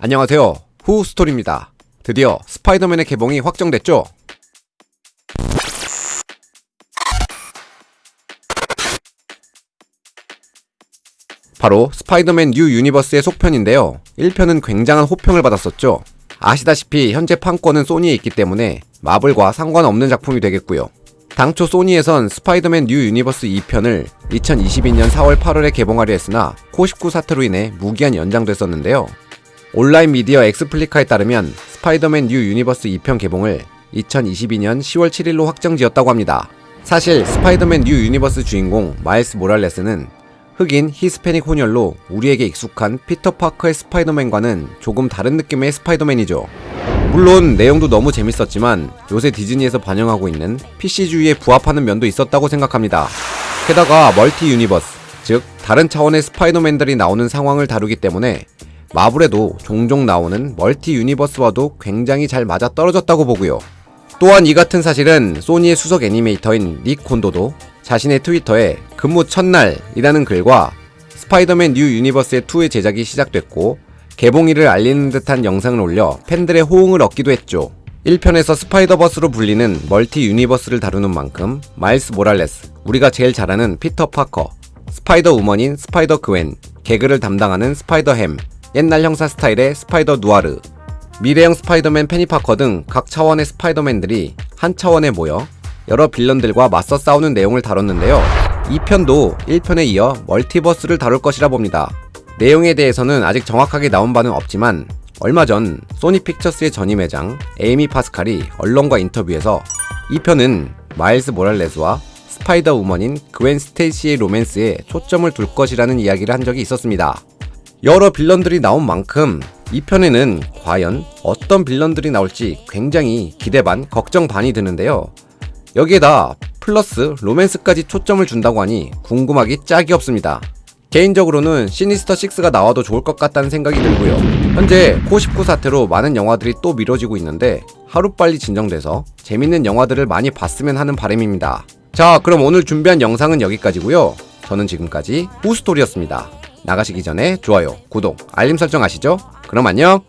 안녕하세요. 후스토리입니다. 드디어 스파이더맨의 개봉이 확정됐죠? 바로 스파이더맨 뉴 유니버스의 속편인데요. 1편은 굉장한 호평을 받았었죠. 아시다시피 현재 판권은 소니에 있기 때문에 마블과 상관없는 작품이 되겠고요. 당초 소니에선 스파이더맨 뉴 유니버스 2편을 2022년 4월 8월에 개봉하려 했으나 코식구 사태로 인해 무기한 연장됐었는데요. 온라인 미디어 엑스플리카에 따르면 스파이더맨 뉴 유니버스 2편 개봉을 2022년 10월 7일로 확정지었다고 합니다. 사실 스파이더맨 뉴 유니버스 주인공 마일스 모랄레스는 흑인 히스패닉 혼혈로 우리에게 익숙한 피터 파커의 스파이더맨과는 조금 다른 느낌의 스파이더맨이죠. 물론 내용도 너무 재밌었지만 요새 디즈니에서 반영하고 있는 PC주의에 부합하는 면도 있었다고 생각합니다. 게다가 멀티 유니버스, 즉 다른 차원의 스파이더맨들이 나오는 상황을 다루기 때문에 마블에도 종종 나오는 멀티 유니버스와도 굉장히 잘 맞아 떨어졌다고 보고요. 또한 이 같은 사실은 소니의 수석 애니메이터인 닉 콘도도 자신의 트위터에 근무 첫날이라는 글과 스파이더맨 뉴 유니버스의 2의 제작이 시작됐고 개봉일을 알리는 듯한 영상을 올려 팬들의 호응을 얻기도 했죠. 1편에서 스파이더버스로 불리는 멀티 유니버스를 다루는 만큼 마일스 모랄레스, 우리가 제일 잘 아는 피터 파커, 스파이더 우먼인 스파이더 그웬, 개그를 담당하는 스파이더 햄, 옛날 형사 스타일의 스파이더 누아르, 미래형 스파이더맨 페니파커 등 각 차원의 스파이더맨들이 한 차원에 모여 여러 빌런들과 맞서 싸우는 내용을 다뤘는데요. 2편도 1편에 이어 멀티버스를 다룰 것이라 봅니다. 내용에 대해서는 아직 정확하게 나온 바는 없지만 얼마 전 소니 픽처스의 전임 회장 에이미 파스칼이 언론과 인터뷰에서 2편은 마일스 모랄레스와 스파이더 우먼인 그웬 스테이시의 로맨스에 초점을 둘 것이라는 이야기를 한 적이 있었습니다. 여러 빌런들이 나온 만큼 2편에는 과연 어떤 빌런들이 나올지 굉장히 기대 반 걱정 반이 드는데요. 여기에다 플러스 로맨스까지 초점을 준다고 하니 궁금하기 짝이 없습니다. 개인적으로는 시니스터 6가 나와도 좋을 것 같다는 생각이 들고요. 현재 코19 사태로 많은 영화들이 또 미뤄지고 있는데 하루빨리 진정돼서 재밌는 영화들을 많이 봤으면 하는 바람입니다. 자, 그럼 오늘 준비한 영상은 여기까지고요. 저는 지금까지 후스토리였습니다. 나가시기 전에 좋아요, 구독, 알림 설정 하시죠? 그럼 안녕!